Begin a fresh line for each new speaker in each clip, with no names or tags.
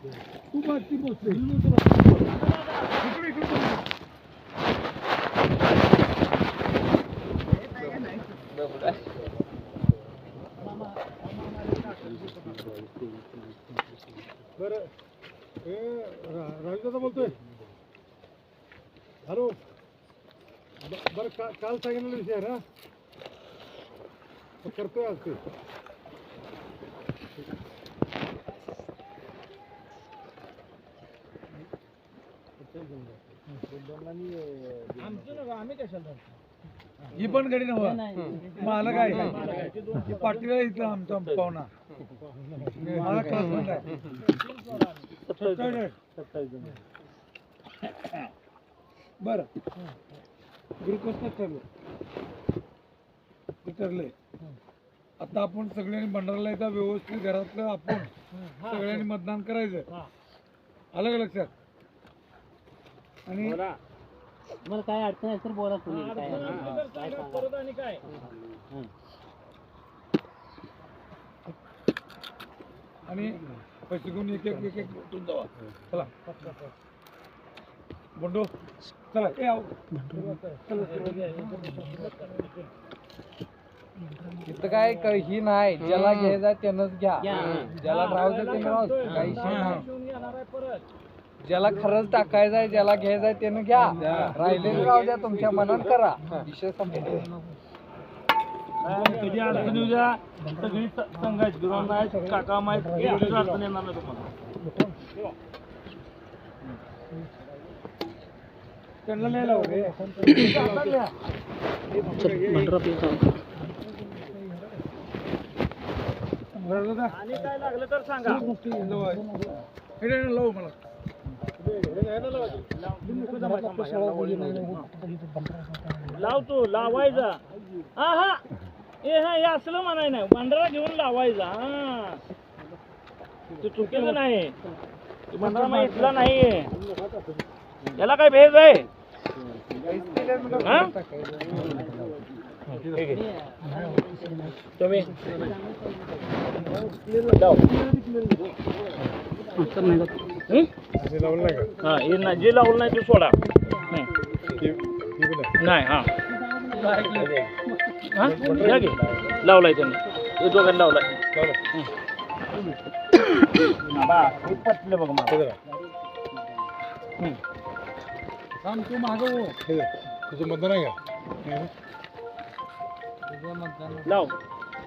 तू बस पोचते इकडे बरं हे राजू दादा बोलतोय हॅलो बरं का काल सांगितलेला विषय ना करतोय आज ते
ही पण गडी नव्हा मला काय ही पाटील आहे इथं आमचा पाहुणा. मला क्लास आहे बर. गुरुकृष्ण ठरलं. आता आपण सगळ्यांनी भंडाराला एकदा व्यवस्थित घरातलं आपण सगळ्यांनी मतदान करायचं. आलं का लक्षात? आणि
मला काय अडचण आहे तर बोला तुम्ही. काय सांगा
आणि पैसे घेऊन एक एक एक एक उठून जावा. चला. बंडू चला. ए
इथं काय क- ही नाही. ज्याला घ्यायचा त्यानंच घ्या. ज्याला राहू दे त्यानं राहू दे. काही विषय नाही. ज्याला खरंच टाकायचं आहे ज्याला घ्यायचं आहे त्यानं घ्या. राहिलेलं राहू द्या तुमच्या मनात करा. विषय संपला.
कधी अडचण येऊ द्या. सगळी संघाची दुरावून आहेत काका माहीत अडचण येणार नाही तुम्हाला.
त्यांना नाही लावू रे. बरं दादा.
आणि काय लागलं तर सांगा.
लावू मला.
लावतो लावायचा. हा हा ए हा हे असलं म्हणाय नाही. बंडारा घेऊन लावायचा हा. ते चुकीचं नाही. तू मग इथला नाहीये याला काय भेद आहे? हा? तुम्ही? लाव. हं?
लावलं नाही का?
हा हे ना जे लावलं नाही ते सोडा. नाही. हा. हा? घ्या की. लावलाय त्यांनी. हे दोघांनी लावलाय. हे. पटलं बघ मला.
तू मागं हो.
तुझं मतदान आहे का?
लाव.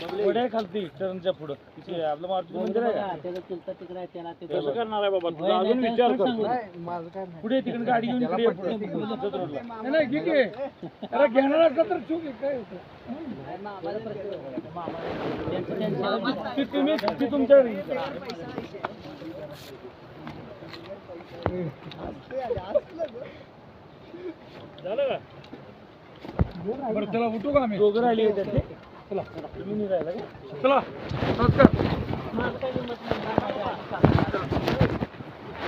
वड्या खालती टर्नच्या पुढं. तिथे आपलं मारुती मंदिर आहे का? कसं करणार आहे बाबा? तुझा अजून विचार कर पुढे तिकडे गाडी घेऊन इकडे ये पुढे. जत रोडला.
नाही, नाही घे की. अरे घेणार असला तर चूक आहे काय होतं?
ती तुम्ही ती तुमच्या झालं का?
बरं चला उठू का आम्ही?
दोघं राहिले होते ते चला तुम्ही का?
चला नमस्कार.